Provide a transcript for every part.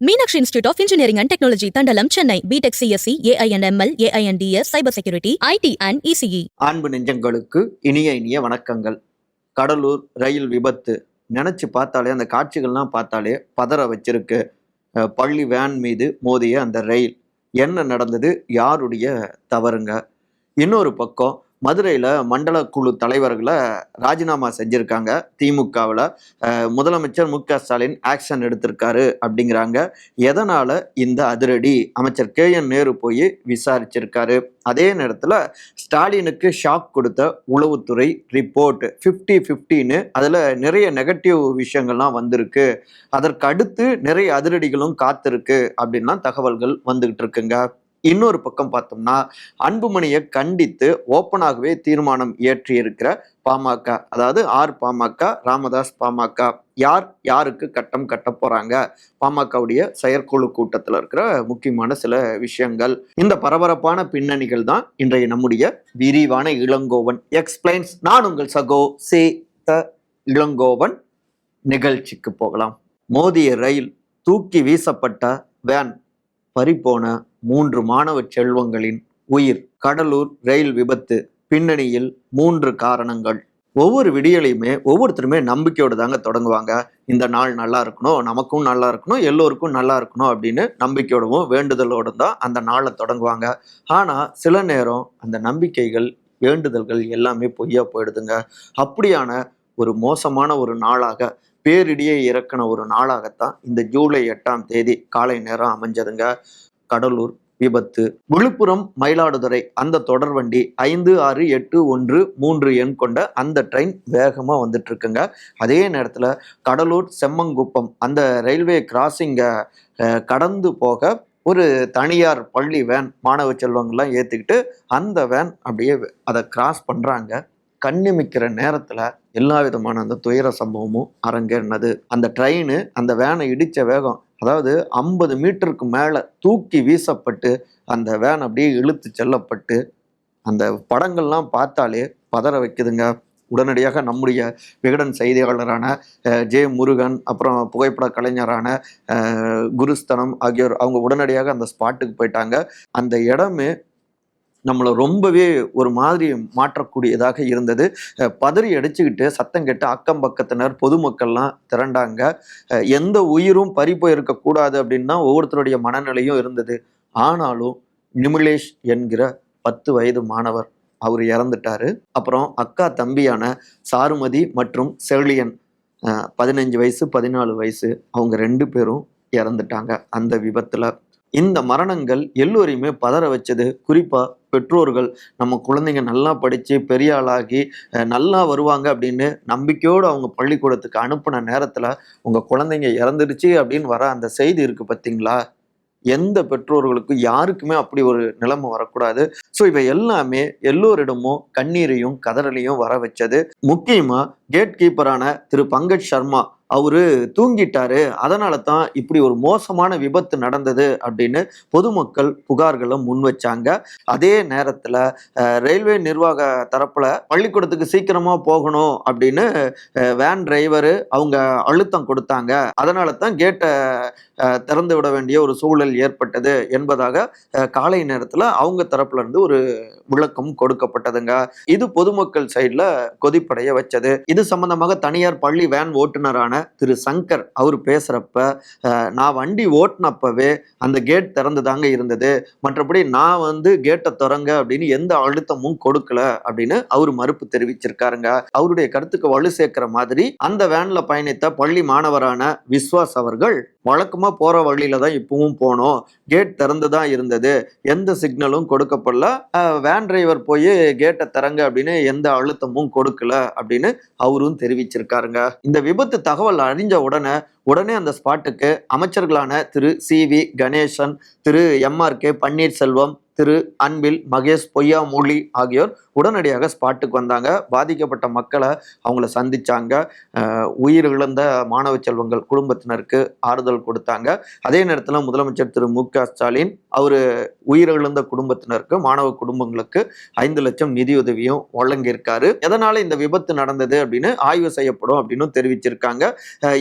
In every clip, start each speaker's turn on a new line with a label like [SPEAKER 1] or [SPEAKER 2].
[SPEAKER 1] Meenakshi institute of engineering and technology Thandalam Chennai. B Tech CSC AI and ML AI and DS cyber security IT and ECE
[SPEAKER 2] அன்பு நெஞ்சங்களுக்கு இனிய இனிய வணக்கங்கள். கடலூர் ரயில் விபத்து. நினச்சி பார்த்தாலே அந்த காட்சிகள்லாம் பார்த்தாலே பதற வச்சிருக்கு. பள்ளி வேன் மீது மோதிய அந்த ரயில். என்ன நடந்தது? யாருடைய தவறுங்க? இன்னொரு பக்கம் மதுரையில் மண்டல குழு தலைவர்களை ராஜினாமா செஞ்சுருக்காங்க திமுகவில். முதலமைச்சர் மு க ஸ்டாலின் ஆக்ஷன் எடுத்திருக்காரு அப்படிங்கிறாங்க. எதனால் இந்த அதிரடி? அமைச்சர் கே என் நேரு போய் விசாரிச்சிருக்காரு. அதே நேரத்தில் ஸ்டாலினுக்கு ஷாக் கொடுத்த உளவுத்துறை ரிப்போர்ட் ஃபிஃப்டி ஃபிஃப்டின்னு அதில் நிறைய நெகட்டிவ் விஷயங்கள்லாம் வந்திருக்கு. அதற்கு அடுத்து நிறைய அதிரடிகளும் காத்திருக்கு அப்படின்லாம் தகவல்கள் வந்துகிட்டு இருக்குங்க. இன்னொரு பக்கம் பார்த்தோம்னா அன்புமணியை கண்டித்து ஓப்பனாகவே தீர்மானம் இயற்றி இருக்கிற பாமக. அதாவது ஆர் பாமக ராமதாஸ் பாமக. யார் யாருக்கு கட்டம் கட்ட போறாங்க? பாமகவுடைய செயற்குழு கூட்டத்தில் இருக்கிற முக்கியமான சில விஷயங்கள். இந்த பரபரப்பான பின்னணிகள் தான் இன்றைய நம்முடைய விரிவான இளங்கோவன் எக்ஸ்பிளைன்ஸ் நான் உங்கள் சகோ சே த இளங்கோவன். நிகழ்ச்சிக்கு போகலாம். மோதிய ரயில் தூக்கி வீசப்பட்ட வேன் பறிபோன மூன்று மாணவ செல்வங்களின் உயிர் கடலூர் ரயில் விபத்து பின்னணியில் மூன்று காரணங்கள். ஒவ்வொரு விடியலையுமே ஒவ்வொருத்தருமே நம்பிக்கையோடு தாங்க தொடங்குவாங்க. இந்த நாள் நல்லா இருக்கணும் நமக்கும் நல்லா இருக்கணும் எல்லோருக்கும் நல்லா இருக்கணும் அப்படின்னு நம்பிக்கையோடவும் வேண்டுதலோடும் தான் அந்த நாளை தொடங்குவாங்க. ஆனால் சில நேரம் அந்த நம்பிக்கைகள் வேண்டுதல்கள் எல்லாமே பொய்யா போயிடுதுங்க. அப்படியான ஒரு மோசமான ஒரு நாளாக பேரிடியே இறக்கின ஒரு நாளாகத்தான் இந்த ஜூலை எட்டாம் தேதி காலை நேரம் அமைஞ்சதுங்க. கடலூர் விபத்து. விழுப்புரம் மயிலாடுதுறை அந்த தொடர்வண்டி ஐந்து ஆறு எட்டு ஒன்று மூன்று எண் கொண்ட அந்த ட்ரெயின் வேகமாக வந்துட்டு இருக்குங்க அதே நேரத்தில் கடலூர் செம்மங்குப்பம் அந்த ரயில்வே கிராசிங்கை கடந்து போக ஒரு தனியார் பள்ளி வேன் மாணவ செல்வங்கள்லாம் ஏற்றுக்கிட்டு அந்த வேன் அப்படியே அதை கிராஸ் பண்ணுறாங்க கண்ணிமிக்கிற நேரத்தில் எல்லா விதமான அந்த துயர சம்பவமும் அரங்கேறினது. அந்த ட்ரெயின் அந்த வேனை இடித்த வேகம் அதாவது ஐம்பது மீட்டருக்கு மேலே தூக்கி வீசப்பட்டு அந்த வேன் அப்படியே இழுத்து செல்லப்பட்டு அந்த படங்கள்லாம் பார்த்தாலே பதற வைக்குதுங்க. உடனடியாக நம்முடைய விகடன் செய்தியாளரான ஜே முருகன் அப்புறம் புகைப்பட கலைஞரான குருஸ்தனம் ஆகியோர் அவங்க உடனடியாக அந்த ஸ்பாட்டுக்கு போயிட்டாங்க. அந்த இடமே நம்மளை ரொம்பவே ஒரு மாதிரி மாற்றக்கூடியதாக இருந்தது. பதறி அடிச்சுக்கிட்டு சத்தம் கேட்டு அக்கம் பக்கத்தினர் பொதுமக்கள்லாம் திரண்டாங்க. எந்த உயிரும் பறி போயிருக்க கூடாது அப்படின்னா ஒவ்வொருத்தருடைய மனநிலையும் இருந்தது. ஆனாலும் நிமிலேஷ் என்கிற பத்து வயது மாணவர் அவர் இறந்துட்டாரு. அப்புறம் அக்கா தம்பியான சாருமதி மற்றும் செழியன் பதினஞ்சு வயசு பதினாலு வயசு அவங்க ரெண்டு பேரும் இறந்துட்டாங்க. அந்த விபத்துல இந்த மரணங்கள் எல்லோரையுமே பதற வச்சது. குறிப்பா பெற்றோர்கள் நம்ம குழந்தைங்க நல்லா படிச்சு பெரிய ஆளாகி நல்லா வருவாங்க அப்படின்னு நம்பிக்கையோடு அவங்க பள்ளிக்கூடத்துக்கு அனுப்பின நேரத்துல உங்க குழந்தைங்க இறந்துடுச்சு அப்படின்னு வர அந்த செய்தி இருக்கு பார்த்தீங்களா எந்த பெற்றோர்களுக்கும் யாருக்குமே அப்படி ஒரு நிலைமை வரக்கூடாது. ஸோ இவை எல்லாமே எல்லோரிடமும் கண்ணீரையும் கதறலையும் வர வச்சது. முக்கியமா கேட் கீப்பரான திரு பங்கஜ் சர்மா அவரு தூங்கிட்டாரு. அதனால தான் இப்படி ஒரு மோசமான விபத்து நடந்தது அப்படின்னு பொதுமக்கள் புகார்களை முன் வச்சாங்க. அதே நேரத்தில் ரயில்வே நிர்வாக தரப்பில் பள்ளிக்கூடத்துக்கு சீக்கிரமாக போகணும் அப்படின்னு வேன் டிரைவரு அவங்க அழுத்தம் கொடுத்தாங்க. அதனால தான் கேட்டை திறந்து விட வேண்டிய ஒரு சூழல் ஏற்பட்டது என்பதாக காலை நேரத்தில் அவங்க தரப்புல இருந்து ஒரு விளக்கம் கொடுக்கப்பட்டதுங்க. இது பொதுமக்கள் சைடில் கொதிப்படைய வச்சது. இது சம்பந்தமாக தனியார் பள்ளி வேன் ஓட்டுநரான திரு சங்கர் அவர் பேசுறப்ப நான் வண்டி ஓட்டினப்பவே அந்த கேட் திறந்து தாங்க இருந்தது. மற்றபடி நான் வந்து கேட்டை திறங்க அப்படின்னு எந்த அழுத்தமும் கொடுக்கல அப்படின்னு அவர் மறுப்பு தெரிவிச்சிருக்காருங்க. அவருடைய கருத்துக்கு வலு சேர்க்கிற மாதிரி அந்த வேன்ல பயணித்த பள்ளி மாணவரான விஸ்வாஸ் அவர்கள் வழக்கமாக போகிற வழியில தான் இப்பவும் போனோம். கேட் திறந்து தான் இருந்தது. எந்த சிக்னலும் கொடுக்கப்படல. வேன் டிரைவர் போய் கேட்டை திறங்க அப்படின்னு எந்த அழுத்தமும் கொடுக்கல அப்படின்னு அவரும் தெரிவிச்சிருக்காருங்க. இந்த விபத்து தகவல் அறிஞ்ச உடனே உடனே அந்த ஸ்பாட்டுக்கு அமைச்சர்களான திரு சி வி கணேசன் திரு எம்ஆர்கே பன்னீர்செல்வம் திரு அன்பில் மகேஷ் பொய்யாமொழி ஆகியோர் உடனடியாக ஸ்பாட்டுக்கு வந்தாங்க. பாதிக்கப்பட்ட மக்களை அவங்கள சந்திச்சாங்க. உயிர் உயிரிழந்த மாணவ செல்வங்கள் குடும்பத்தினருக்கு ஆறுதல் கொடுத்தாங்க. அதே நேரத்தில் முதலமைச்சர் திரு மு க ஸ்டாலின் அவர் உயிரிழந்த குடும்பத்தினருக்கு மாணவ குடும்பங்களுக்கு ஐந்து லட்சம் நிதியுதவியும் வழங்கியிருக்காரு. எதனால இந்த விபத்து நடந்தது அப்படின்னு ஆய்வு செய்யப்படும் அப்படின்னு தெரிவிச்சிருக்காங்க.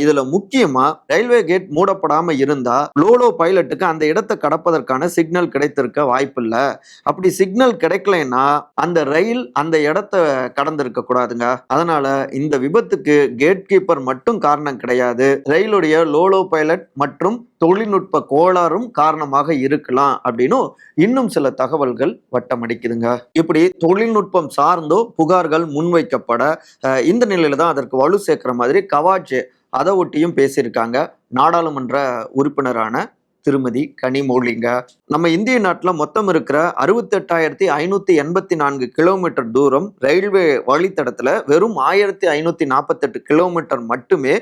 [SPEAKER 2] இதில் இதுல முக்கியமா ரயில்வே கேட் மூடப்படாமல் இருந்தா லோலோ பைலட்டுக்கு அந்த இடத்தை கடப்பதற்கான சிக்னல் கிடைத்திருக்க வாய்ப்பில்ல அப்படி சிக்னல் கிடைக்கலைன்னா அந்த ரயில் அந்த இடத்த கடந்திருக்க கூடாதுங்க. அதனால இந்த விபத்துக்கு கேட் கீப்பர் மட்டும் காரணம் கிடையாது. ரயிலுடைய லோலோ பைலட் மற்றும் தொழில்நுட்ப கோளாறும் காரணமாக இருக்கலாம் அப்படின்னு இன்னும் சில தகவல்கள் வட்டமடிக்குதுங்க. இப்படி தொழில்நுட்பம் சார்ந்தோ புகார்கள் முன்வைக்கப்பட இந்த நிலையில தான் அதற்கு வலு சேர்க்கிற மாதிரி கவாச் அதை ஒட்டியும் பேசியிருக்காங்க. நாடாளுமன்ற உறுப்பினரான திருமதி கனிமோலிங்கா நம்ம இந்திய நாட்டில் மொத்தம் இருக்கிற அறுபத்தெட்டாயிரத்தி ஐநூத்தி எண்பத்தி நான்கு கிலோமீட்டர் தூரம் ரயில்வே வழித்தடத்துல வெறும் ஆயிரத்தி ஐநூத்தி நாற்பத்தெட்டு கிலோமீட்டர் மட்டுமே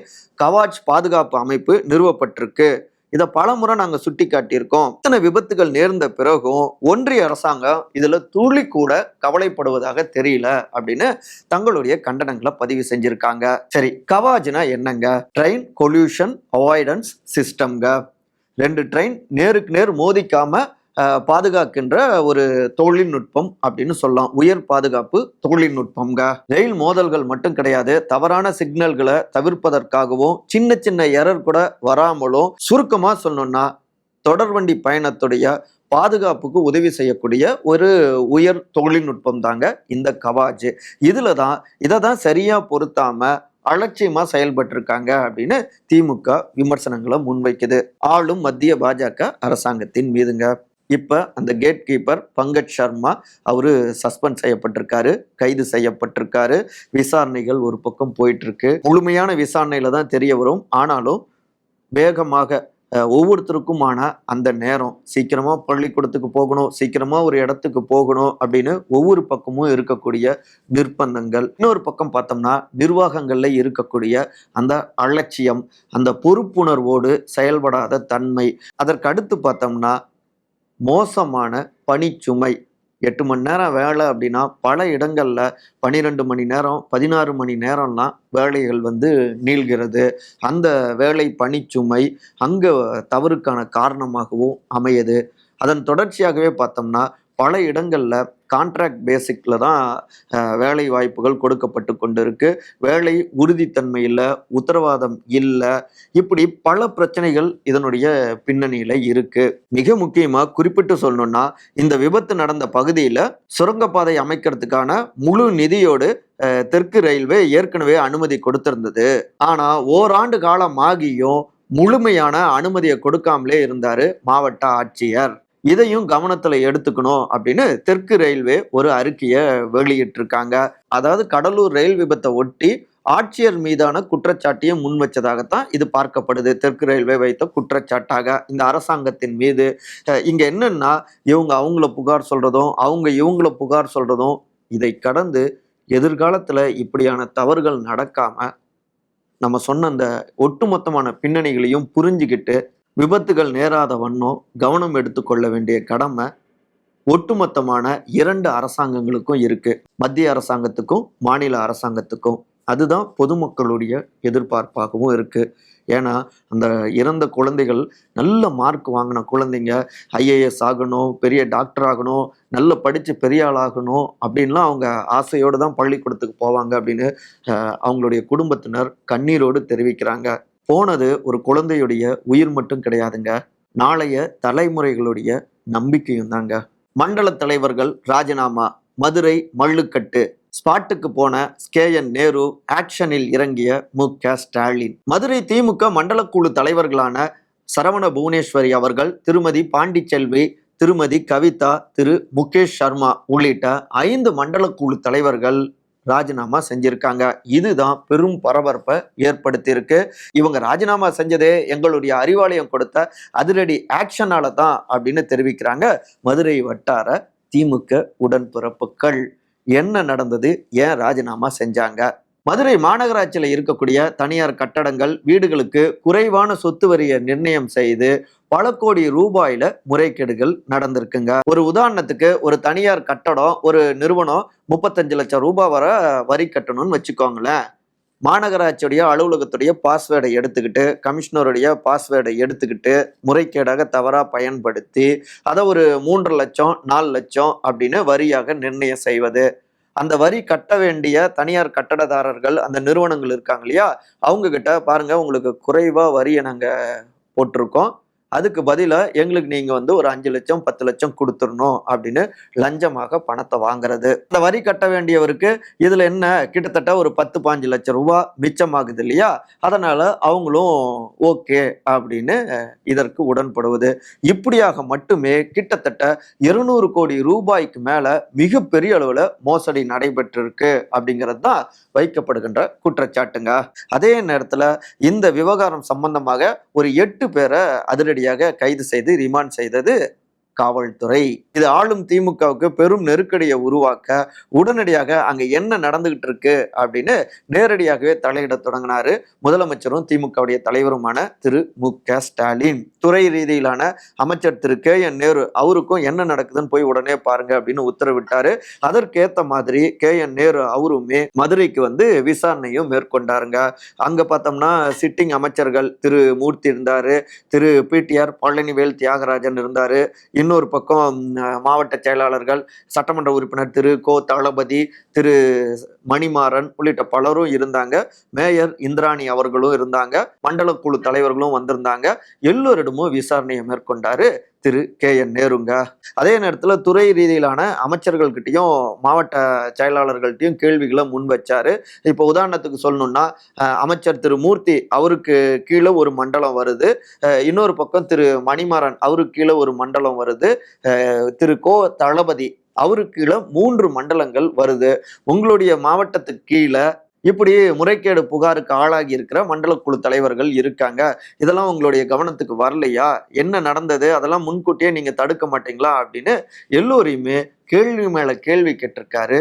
[SPEAKER 2] கவாச் பாதுகாப்பு அமைப்பு நிறுவப்பட்டிருக்கு. இதை பலமுறை நாங்கள் சுட்டி காட்டியிருக்கோம் இத்தனை விபத்துகள் நேர்ந்த பிறகும் ஒன்றிய அரசாங்கம் இதில் துளி கூட கவலைப்படுவதாக தெரியல அப்படின்னு தங்களுடைய கண்டனங்களை பதிவு செஞ்சுருக்காங்க. சரி கவாஜ்னா என்னங்க? ட்ரெயின் கொல்யூஷன் அவாய்டன்ஸ் சிஸ்டம்ங்க ரெண்டு ட்ரெயின் நேருக்கு நேர் மோதிக்காம பாதுகாக்கின்ற ஒரு தொழில்நுட்பம் அப்படின்னு சொல்லலாம். உயர் பாதுகாப்பு தொழில்நுட்பம்ங்க. ரயில் மோதல்கள் மட்டும் கிடையாது. தவறான சிக்னல்களை தவிர்ப்பதற்காகவும் சின்ன சின்ன எரர் கூட வராமலும் சுருக்கமா சொல்லணும்னா தொடர்வண்டி பயணத்துடைய பாதுகாப்புக்கு உதவி செய்யக்கூடிய ஒரு உயர் தொழில்நுட்பம் தாங்க இந்த கவாஜ். இதில் தான் இதை தான் சரியாக பொருத்தாமல் அலட்சியமாக செயல்பட்டிருக்காங்க அப்படின்னு திமுக விமர்சனங்களை முன்வைக்குது. ஆளும் மத்திய பாஜக அரசாங்கத்தின் மீதுங்க. இப்போ அந்த கேட் கீப்பர் பங்கஜ் சர்மா அவர் சஸ்பெண்ட் செய்யப்பட்டிருக்காரு கைது செய்யப்பட்டிருக்காரு. விசாரணைகள் ஒரு பக்கம் போயிட்டு இருக்கு. முழுமையான விசாரணையில தான் தெரிய வரும். ஆனாலும் வேகமாக ஒவ்வொருத்தருக்குமான அந்த நேரம். சீக்கிரமாக பள்ளிக்கூடத்துக்கு போகணும் சீக்கிரமாக ஒரு இடத்துக்கு போகணும் அப்படின்னு ஒவ்வொரு பக்கமும் இருக்கக்கூடிய நிர்பந்தங்கள் இன்னொரு பக்கம் பார்த்தோம்னா நிர்வாகங்களில் இருக்கக்கூடிய அந்த அலட்சியம் அந்த பொறுப்புணர்வோடு செயல்படாத தன்மை. அதற்கு அடுத்து பார்த்தோம்னா மோசமான பணிச்சுமை. எட்டு மணி நேரம் வேலை அப்படின்னா பல இடங்களில் பன்னிரெண்டு மணி நேரம் பதினாறு மணி நேரம்லாம் வேலைகள் வந்து நீள்கிறது. அந்த வேலை பணிச்சுமை அங்கே தவறுக்கான காரணமாகவும் அமையுது. அதன் தொடர்ச்சியாகவே பார்த்தோம்னா பல இடங்களில் கான்ட்ராக்ட் பேசிக்கில் தான் வேலை வாய்ப்புகள் கொடுக்கப்பட்டு கொண்டிருக்கு. வேலை உறுதித்தன்மை இல்லை உத்தரவாதம் இல்லை இப்படி பல பிரச்சனைகள் இதனுடைய பின்னணியில் இருக்கு. மிக முக்கியமாக குறிப்பிட்டு சொல்லணும்னா இந்த விபத்து நடந்த பகுதியில் சுரங்கப்பாதை அமைக்கிறதுக்கான முழு நிதியோடு தெற்கு ரயில்வே ஏற்கனவே அனுமதி கொடுத்திருந்தது. ஆனால் ஓராண்டு காலம் ஆகியும் முழுமையான அனுமதியை கொடுக்காமலே இருந்தார் மாவட்ட ஆட்சியர். இதையும் கவனத்துல எடுத்துக்கணும் அப்படின்னு தெற்கு ரயில்வே ஒரு அறிக்கையை வெளியிட்டிருக்காங்க. அதாவது கடலூர் ரயில் விபத்தை ஒட்டி ஆட்சியர் மீதான குற்றச்சாட்டையும் முன் வச்சதாகத்தான் இது பார்க்கப்படுது. தெற்கு ரயில்வே வைத்த குற்றச்சாட்டாக இந்த அரசாங்கத்தின் மீது. இங்க என்னன்னா இவங்க அவங்கள புகார் சொல்றதும் அவங்க இவங்கள புகார் சொல்றதும் இதை கடந்து எதிர்காலத்துல இப்படியான தவறுகள் நடக்காம நம்ம சொன்ன அந்த ஒட்டுமொத்தமான பின்னணிகளையும் புரிஞ்சுக்கிட்டு விபத்துகள் நேராத வண்ணம் கவனம் எடுத்துக்கொள்ள வேண்டிய கடமை ஒட்டுமொத்தமான இரண்டு அரசாங்கங்களுக்கும் இருக்கு. மத்திய அரசாங்கத்துக்கும் மாநில அரசாங்கத்துக்கும். அதுதான் பொதுமக்களுடைய எதிர்பார்ப்பாகவும் இருக்கு. ஏன்னா அந்த இறந்த குழந்தைகள் நல்ல மார்க் வாங்கின குழந்தைங்க ஐஏஎஸ் ஆகணும் பெரிய டாக்டர் ஆகணும் நல்ல படித்து பெரிய ஆளாகணும் அப்படின்லாம் அவங்க ஆசையோடு தான் பள்ளிக்கூடத்துக்கு போவாங்க அப்படின்னு அவங்களுடைய குடும்பத்தினர் கண்ணீரோடு தெரிவிக்கிறாங்க. போனது ஒரு குழந்தையுடைய உயிர் மட்டும் கிடையாதுங்க. நாளைய தலைமுறைகளுடைய நம்பிக்கையும் தாங்க. மண்டல தலைவர்கள் ராஜினாமா மதுரை மல்லுக்கட்டு ஸ்பாட்டுக்கு போன ஸ்கேஎன் நேரு ஆக்ஷனில் இறங்கிய மு. க. ஸ்டாலின். மதுரை திமுக மண்டலக்குழு தலைவர்களான சரவண புவனேஸ்வரி அவர்கள் திருமதி பாண்டிச்செல்வி திருமதி கவிதா திரு. முகேஷ் சர்மா உள்ளிட்ட ஐந்து மண்டலக்குழு குழு தலைவர்கள் ராஜினாமா செஞ்சிருக்காங்க. இதுதான் பெரும் பரபரப்பை ஏற்படுத்தியிருக்கு. இவங்க ராஜினாமா செஞ்சதே எங்களுடைய அறிவாலயம் கொடுத்த அதிரடி ஆக்ஷனால தான் அப்படின்னு தெரிவிக்கிறாங்க மதுரை வட்டார திமுக உடன்பிறப்புகள். என்ன நடந்தது? ஏன் ராஜினாமா செஞ்சாங்க? மதுரை மாநகராட்சியில் இருக்கக்கூடிய தனியார் கட்டடங்கள் வீடுகளுக்கு குறைவான சொத்து வரியை நிர்ணயம் செய்து பல கோடி ரூபாயில முறைகேடுகள் நடந்திருக்குங்க. ஒரு உதாரணத்துக்கு ஒரு தனியார் கட்டடம் ஒரு நிறுவனம் முப்பத்தஞ்சு லட்சம் ரூபாய் வர வரி கட்டணும்னு வச்சுக்கோங்களேன். மாநகராட்சியுடைய அலுவலகத்துடைய பாஸ்வேர்டை எடுத்துக்கிட்டு கமிஷனருடைய பாஸ்வேர்டை எடுத்துக்கிட்டு முறைகேடாக தவறாக பயன்படுத்தி அதை ஒரு மூன்று லட்சம் நாலு லட்சம் அப்படின்னு வரியாக நிர்ணயம் செய்வது. அந்த வரி கட்ட வேண்டிய தனியார் கட்டடதாரர்கள் அந்த நிறுவனங்கள் இருக்காங்க இல்லையா? அவங்க கிட்ட பாருங்க உங்களுக்கு குறைவா வரியை நாங்க போட்டிருக்கோம். அதுக்கு பதிலாக எங்களுக்கு நீங்கள் வந்து ஒரு அஞ்சு லட்சம் பத்து லட்சம் கொடுத்துடணும் அப்படின்னு லஞ்சமாக பணத்தை வாங்குறது. இந்த வரி கட்ட வேண்டியவருக்கு இதில் என்ன கிட்டத்தட்ட ஒரு பத்து பாஞ்சு லட்சம் ரூபா மிச்சமாகுது இல்லையா? அதனால் அவங்களும் ஓகே அப்படின்னு இதற்கு உடன்படுவது. இப்படியாக மட்டுமே கிட்டத்தட்ட இருநூறு கோடி ரூபாய்க்கு மேலே மிகப்பெரிய அளவில் மோசடி நடைபெற்றிருக்கு அப்படிங்கிறது தான் வைக்கப்படுகின்ற குற்றச்சாட்டுங்க. அதே நேரத்தில் இந்த விவகாரம் சம்பந்தமாக ஒரு எட்டு பேரை அதிரடி அதிரடியாக கைது செய்து ரிமாண்ட் செய்தது காவல்துறை. இது ஆளும் திமுகவுக்கு பெரும் நெருக்கடியை உருவாக்க உடனடியாக அங்க என்ன நடந்துகிட்டு இருக்கு அப்படின்னு நேரடியாகவே தலையிட தொடங்கினாரு முதலமைச்சரும் திமுகவுடைய தலைவருமான திரு. மு. க. ஸ்டாலின். துறை ரீதியிலான அமைச்சர் திரு. கே. என். நேரு அவருக்கும் என்ன நடக்குதுன்னு போய் உடனே பாருங்க அப்படின்னு உத்தரவிட்டாரு. அதற்கேத்த மாதிரி கே. என். நேரு அவருமே மதுரைக்கு வந்து விசாரணையும் மேற்கொண்டாருங்க. அங்க பார்த்தோம்னா சிட்டிங் அமைச்சர்கள் திரு. மூர்த்தி இருந்தாரு திரு. பிடிஆர் பழனிவேல் தியாகராஜன் இருந்தாரு இன்னொரு பக்கம் மாவட்ட செயலாளர்கள் சட்டமன்ற உறுப்பினர் திரு. கோ. தளபதி திரு. மணிமாறன் உள்ளிட்ட பலரும் இருந்தாங்க. மேயர் இந்திராணி அவர்களும் இருந்தாங்க. மண்டல குழு தலைவர்களும் வந்திருந்தாங்க. எல்லோரிடமும் விசாரணையை மேற்கொண்டாரு. திரு கே என் நேருங்க. அதே நேரத்தில் துறை ரீதியிலான அமைச்சர்கள்கிட்டயும் மாவட்ட செயலாளர்கள்ட்டையும் கேள்விகளை முன் வச்சாரு. இப்போ உதாரணத்துக்கு சொல்லணும்னா அமைச்சர் திரு மூர்த்தி அவருக்கு கீழே ஒரு மண்டலம் வருது. இன்னொரு பக்கம் திரு மணிமாறன் அவருக்கு கீழே ஒரு மண்டலம் வருது. திரு கோ தளபதி அவருக்கு கீழே மூன்று மண்டலங்கள் வருது. உங்களுடைய மாவட்டத்துக்கு கீழே இப்படி முறைகேடு புகாருக்கு ஆளாகி இருக்கிற மண்டல குழு தலைவர்கள் இருக்காங்க. இதெல்லாம் உங்களுடைய கவனத்துக்கு வரலையா? என்ன நடந்தது? அதெல்லாம் முன்கூட்டியே நீங்க தடுக்க மாட்டீங்களா? அப்படின்னு எல்லோரையுமே கேள்வி மேல கேள்வி கேட்டிருக்காரு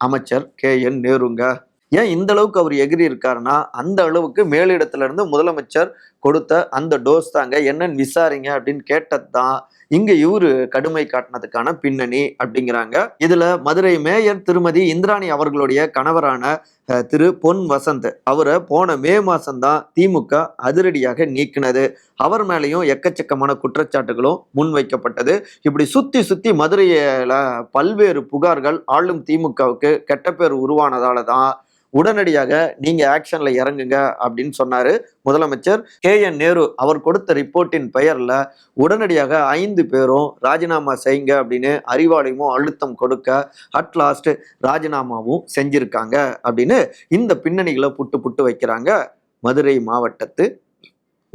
[SPEAKER 2] அமைச்சர் கே. என். நேருங்க. ஏன் இந்த அளவுக்கு அவர் எகிரி இருக்காருன்னா அந்த அளவுக்கு மேலிடத்துல இருந்து முதலமைச்சர் கொடுத்த அந்த டோஸ் தாங்க. என்னன்னு விசாரிங்க அப்படின்னு கேட்டது தான் இங்க இவரு கடுமை காட்டினதுக்கான பின்னணி அப்படிங்கிறாங்க. இதுல மதுரை மேயர் திருமதி இந்திராணி அவர்களுடைய கணவரான திரு பொன் வசந்த். அவரை போன மே மாசம்தான் திமுக அதிரடியாக நீக்கினது. அவர் மேலேயும் எக்கச்சக்கமான குற்றச்சாட்டுகளும் முன்வைக்கப்பட்டது. இப்படி சுத்தி சுத்தி மதுரையில பல்வேறு புகார்கள் ஆளும் திமுகவுக்கு கெட்ட பேர் உருவானதால தான் உடனடியாக நீங்க ஆக்ஷன்ல இறங்குங்க அப்படின்னு சொன்னாரு முதலமைச்சர் கே என் நேரு. அவர் கொடுத்த ரிப்போர்ட்டின் பெயர்ல உடனடியாக ஐந்து பேரும் ராஜினாமா செய்யுங்க அப்படின்னு அறிவாலயமும் அழுத்தம் கொடுக்க அட் லாஸ்ட் ராஜினாமாவும் செஞ்சிருக்காங்க அப்படின்னு இந்த பின்னணிகளை புட்டு புட்டு வைக்கிறாங்க மதுரை மாவட்டத்து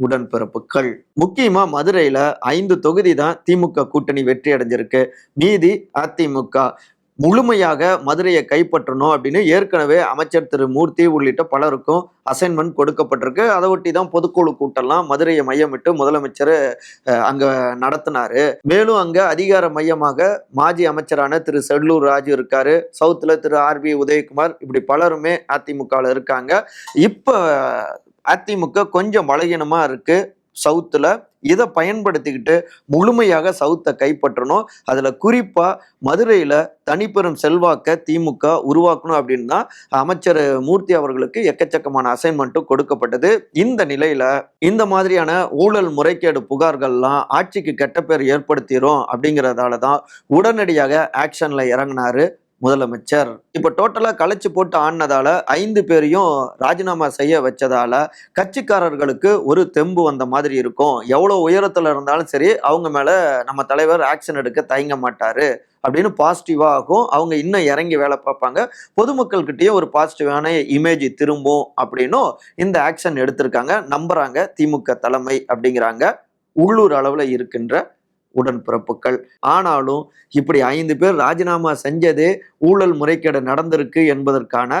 [SPEAKER 2] உடன்பிறப்புகள். முக்கியமா மதுரையில ஐந்து தொகுதி தான் திமுக கூட்டணி வெற்றி அடைஞ்சிருக்கு. மீதி அதிமுக முழுமையாக மதுரையை கைப்பற்றணும் அப்படின்னு ஏற்கனவே அமைச்சர் திரு மூர்த்தி உள்ளிட்ட பலருக்கும் அசைன்மெண்ட் கொடுக்கப்பட்டிருக்கு. அதை ஒட்டி தான் பொதுக்குழு கூட்டம்லாம் மதுரையை மையமிட்டு முதலமைச்சர் அங்கே நடத்தினாரு. மேலும் அங்கே அதிகார மையமாக மாஜி அமைச்சரான திரு செல்லூர் ராஜு இருக்காரு. சவுத்தில் திரு ஆர் பி உதயகுமார் இப்படி பலருமே அதிமுகவில் இருக்காங்க. இப்போ அதிமுக கொஞ்சம் பலகீனமாக இருக்குது சவுத்தில் இதை பயன்படுத்திக்கிட்டு முழுமையாக சவுத்தை கைப்பற்றணும். அதில் குறிப்பாக மதுரையில் தனிப்பெரும் செல்வாக்க திமுக உருவாக்கணும் அப்படின்னு தான் அமைச்சர் மூர்த்தி அவர்களுக்கு எக்கச்சக்கமான அசைன்மெண்ட்டும் கொடுக்கப்பட்டது. இந்த நிலையில் இந்த மாதிரியான ஊழல் முறைகேடு புகார்கள்லாம் ஆட்சிக்கு கெட்ட பேர் ஏற்படுத்திரும் அப்படிங்கிறதால தான் உடனடியாக ஆக்ஷனில் இறங்கினாரு முதலமைச்சர். இப்போ டோட்டலாக கலைச்சு போட்டு ஆடினதால ஐந்து பேரையும் ராஜினாமா செய்ய வச்சதால கட்சிக்காரர்களுக்கு ஒரு தெம்பு வந்த மாதிரி இருக்கும். எவ்வளோ உயரத்தில் இருந்தாலும் சரி அவங்க மேலே நம்ம தலைவர் ஆக்ஷன் எடுக்க தயங்க மாட்டார். அப்படின்னு பாசிட்டிவாக ஆகும். அவங்க இன்னும் இறங்கி வேலை பார்ப்பாங்க. பொதுமக்கள்கிட்டயும் ஒரு பாசிட்டிவான இமேஜ் திரும்பும் அப்படின்னும் இந்த ஆக்ஷன் எடுத்திருக்காங்க. நம்புறாங்க திமுக தலைமை அப்படிங்கிறாங்க. உள்ளூர் அளவில் இருக்கின்ற உடன்பிறப்புகள். ஆனாலும் இப்படி ஐந்து பேர் ராஜினாமா செஞ்சது ஊழல் முறைகேடு நடந்திருக்கு என்பதற்கான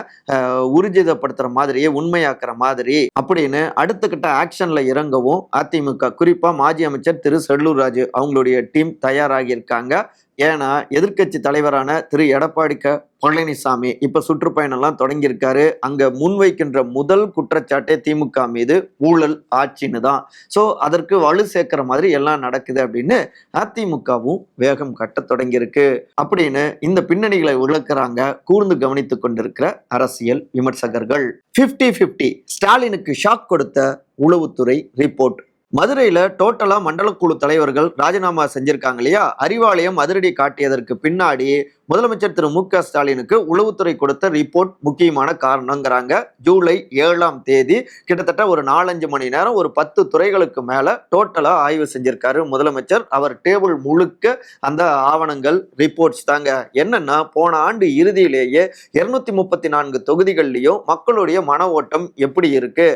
[SPEAKER 2] உறுதிதப்படுத்துகிற மாதிரியே உண்மையாக்குற மாதிரி அப்படின்னு அடுத்த கட்ட ஆக்ஷனில் இறங்கவும் அதிமுக குறிப்பாக மாஜி அமைச்சர் திரு செல்லூர் ராஜு அவங்களுடைய டீம் தயாராகியிருக்காங்க. ஏன்னா எதிர்க்கட்சி தலைவரான திரு எடப்பாடி க பழனிசாமி இப்போ சுற்றுப்பயணம்லாம் தொடங்கியிருக்காரு. அங்கே முன்வைக்கின்ற முதல் குற்றச்சாட்டே திமுக மீது ஊழல் ஆட்சின்னு தான். ஸோ அதற்கு வலு சேர்க்கிற மாதிரி எல்லாம் நடக்குது அப்படின்னு அதிமுகவும் வேகம் கட்ட தொடங்கியிருக்கு. அப்படின்னு இந்த பின்னணிகளை விளக்குறாங்க கூர்ந்து கவனித்துக் கொண்டிருக்கிற அரசியல் விமர்சகர்கள். 50 50 ஸ்டாலினுக்கு ஷாக் கொடுத்த உளவுத்துறை ரிப்போர்ட் மதுரையில டோட்டலா மண்டல குழு தலைவர்கள் ராஜினாமா செஞ்சுருக்காங்க இல்லையா? அறிவாலயம் அதிரடி காட்டியதற்கு பின்னாடி முதலமைச்சர் திரு மு க ஸ்டாலினுக்கு உளவுத்துறை கொடுத்த ரிப்போர்ட் முக்கியமான காரணங்கிறாங்க. ஜூலை ஏழாம் தேதி கிட்டத்தட்ட ஒரு நாலஞ்சு மணி நேரம் ஒரு பத்து துறைகளுக்கு மேல டோட்டலா ஆய்வு செஞ்சிருக்காரு முதலமைச்சர். அவர் டேபிள் முழுக்க அந்த ஆவணங்கள் ரிப்போர்ட்ஸ் தாங்க. என்னன்னா போன ஆண்டு இறுதியிலேயே இருநூத்தி முப்பத்தி நான்கு தொகுதிகள்லையும் மக்களுடைய மன ஓட்டம் எப்படி இருக்கு?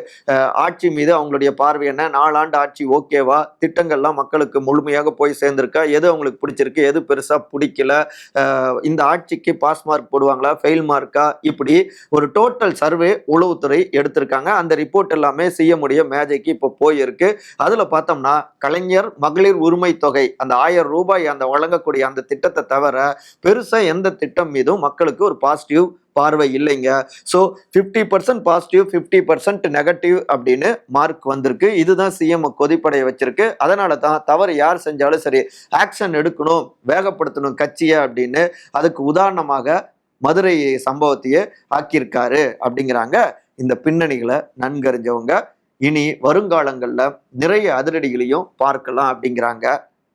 [SPEAKER 2] ஆட்சி மீது அவங்களுடைய பார்வை என்ன? நாலாண்டு ஆட்சி ஓகேவா? திட்டங்கள்லாம் மக்களுக்கு முழுமையாக போய் சேர்ந்திருக்கா? எது அவங்களுக்கு பிடிச்சிருக்கு? எது பெருசா பிடிக்கல? இந்த ஆட்சிக்கு பாஸ் மார்க் போடுவாங்களா ஃபெயில் மார்க்கா இப்படி ஒரு டோட்டல் சர்வே உளவுத்துறை எடுத்திருக்காங்க. அந்த ரிப்போர்ட் எல்லாமே செய்ய முடிய மேஜைக்கு இப்போ போயிருக்கு. அதில் பார்த்தோம்னா கலைஞர் மகளிர் உரிமை தொகை அந்த ஆயிரம் ரூபாய் அந்த வழங்கக்கூடிய அந்த திட்டத்தை தவிர பெருசாக எந்த திட்டம் மீதும் மக்களுக்கு ஒரு பாசிட்டிவ் பார்வை இல்லைங்க. So fifty percent positive fifty percent negative அப்படின்னு மார்க் வந்திருக்கு. இதுதான் சிஎம் கொதிப்படைய வச்சிருக்கு. அதனால தான் தவறு யார் செஞ்சாலும் சரி ஆக்ஷன் எடுக்கணும் வேகப்படுத்தணும் கட்சியை அப்படின்னு அதுக்கு உதாரணமாக மதுரை சம்பவத்தையே ஆக்கியிருக்காரு அப்படிங்கிறாங்க இந்த பின்னணிகளை நன்கறிஞ்சவங்க. இனி வருங்காலங்களில் நிறைய அதிரடிகளையும் பார்க்கலாம் அப்படிங்கிறாங்க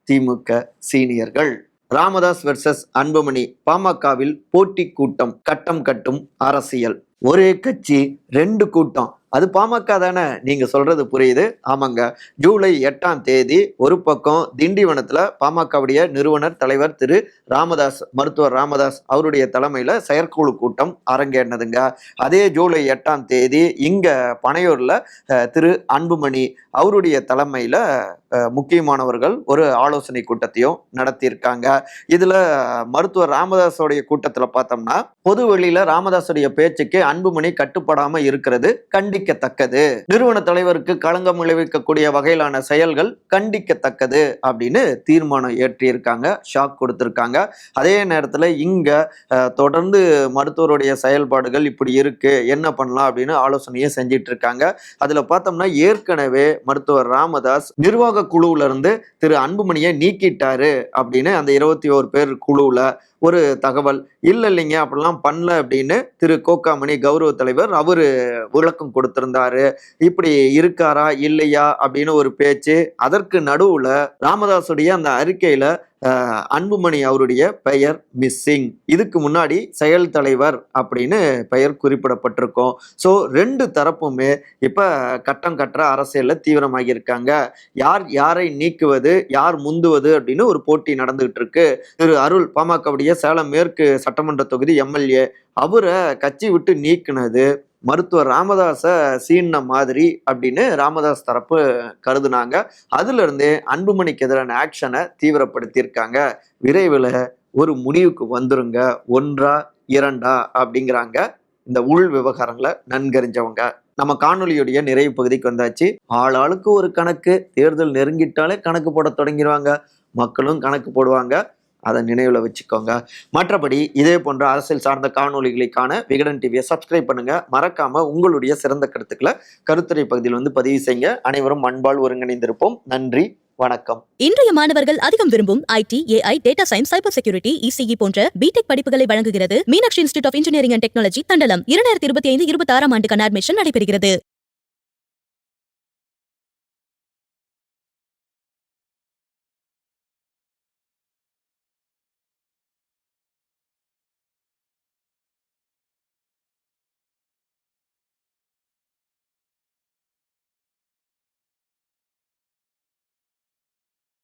[SPEAKER 2] திமுக சீனியர்கள். ராமதாஸ் வெர்சஸ் அன்புமணி பாமகவில் போட்டி கூட்டம் கட்டம் கட்டும் அரசியல். ஒரே கட்சி ரெண்டு கூட்டம். அது பாமக தானே? நீங்க சொல்றது புரியுது. ஆமாங்க. ஜூலை எட்டாம் தேதி ஒரு பக்கம் திண்டிவனத்துல பாமகவுடைய நிறுவனர் தலைவர் திரு ராமதாஸ் மருத்துவர் ராமதாஸ் அவருடைய தலைமையில செயற்குழு கூட்டம் அரங்கேறினதுங்க. அதே ஜூலை எட்டாம் தேதி இங்க பனையூர்ல திரு அன்புமணி அவருடைய தலைமையில முக்கியமானவர்கள் ஒரு ஆலோசனை கூட்டத்தையும் நடத்தியிருக்காங்க. இதுல மருத்துவர் ராமதாஸோடைய கூட்டத்தில் பார்த்தோம்னா பொது வெளியில ராமதாஸுடைய பேச்சுக்கு அன்புமணி கட்டுப்படாமல் இருக்கிறது கண்டிக்கத்தக்கது. நிறுவன தலைவருக்கு களங்கம் விளைவிக்கக்கூடிய வகையிலான செயல்கள் கண்டிக்கத்தக்கது அப்படின்னு தீர்மானம் ஏற்றியிருக்காங்க ஷாக் கொடுத்துருக்காங்க. அதே நேரத்தில் இங்கே தொடர்ந்து மருத்துவருடைய செயல்பாடுகள் இப்படி இருக்கு என்ன பண்ணலாம் அப்படின்னு ஆலோசனையை செஞ்சிட்டு இருக்காங்க அதில் பார்த்தோம்னா ஏற்கனவே மருத்துவர் ராமதாஸ் நிர்வாக குழுவுல இருந்து திரு அன்புமணியை நீக்கிட்டாரு அப்படின்னு அந்த இருபத்தி ஓரு பேர் குழுவில் ஒரு தகவல் இல்லை இல்லைங்க அப்படிலாம் பண்ணல அப்படின்னு திரு கோக்காமணி கௌரவ தலைவர் அவர் விளக்கம் கொடு கொடுத்திருந்தாரு. இப்படி இருக்காரா இல்லையா அப்படின்னு ஒரு பேச்சு. அதற்கு நடுவுல ராமதாஸுடைய அந்த அறிக்கையில அன்புமணி அவருடைய பெயர் மிஸ்ஸிங். இதுக்கு முன்னாடி செயல் தலைவர் அப்படின்னு பெயர் குறிப்பிடப்பட்டிருக்கும். ஸோ ரெண்டு தரப்புமே இப்போ கட்டம் கட்டுற அரசியலில் தீவிரமாகி இருக்காங்க யார் யாரை நீக்குவது யார் முந்துவது அப்படின்னு ஒரு போட்டி நடந்துகிட்டு இருக்கு திரு அருள் பாமகவுடைய சேலம் மேற்கு சட்டமன்ற தொகுதி எம்எல்ஏ அவரை கட்சி விட்டு நீக்கினது மருத்துவர் ராமதாஸ சீன்ன மாதிரி அப்படின்னு ராமதாஸ் தரப்பு கருதுனாங்க. அதுல இருந்தே அன்புமணிக்கு எதிரான ஆக்ஷனை தீவிரப்படுத்தியிருக்காங்க. விரைவில் ஒரு முடிவுக்கு வந்துருங்க. ஒன்றா இரண்டா அப்படிங்கிறாங்க. இந்த உள் விவகாரங்களை நன்கறிஞ்சவங்க. நம்ம காணொளியுடைய நிறைவு பகுதிக்கு வந்தாச்சு. ஆளாளுக்கு ஒரு கணக்கு. தேர்தல் நெருங்கிட்டாலே கணக்கு போட தொடங்கிடுவாங்க மக்களும் கணக்கு போடுவாங்க. அதை நினைவில் வச்சுக்கோங்க. மற்றபடி இதே போன்ற அரசியல் சார்ந்த காணொலிகளுக்கான விகடன் டிவியை சப்ஸ்கிரைப் பண்ணுங்க. மறக்காம உங்களுடைய சிறந்த கருத்துக்களை கருத்துரை பகுதியில் வந்து பதிவு செய்யுங்க. அனைவரும் அன்பால் ஒருங்கிணைந்திருப்போம். நன்றி வணக்கம்.
[SPEAKER 1] இன்றைய மாணவர்கள் அதிகம் விரும்பும் IT AI data science cyber security ECE போன்ற பிடெக் படிப்புகளை வழங்குகிறது. Meenakshi institute of engineering and technology Thandalam இரண்டாயிரத்தி இருபத்தி ஐந்து இருபத்தி ஆறாம் ஆண்டுக்கான அட்மிஷன் நடைபெறுகிறது.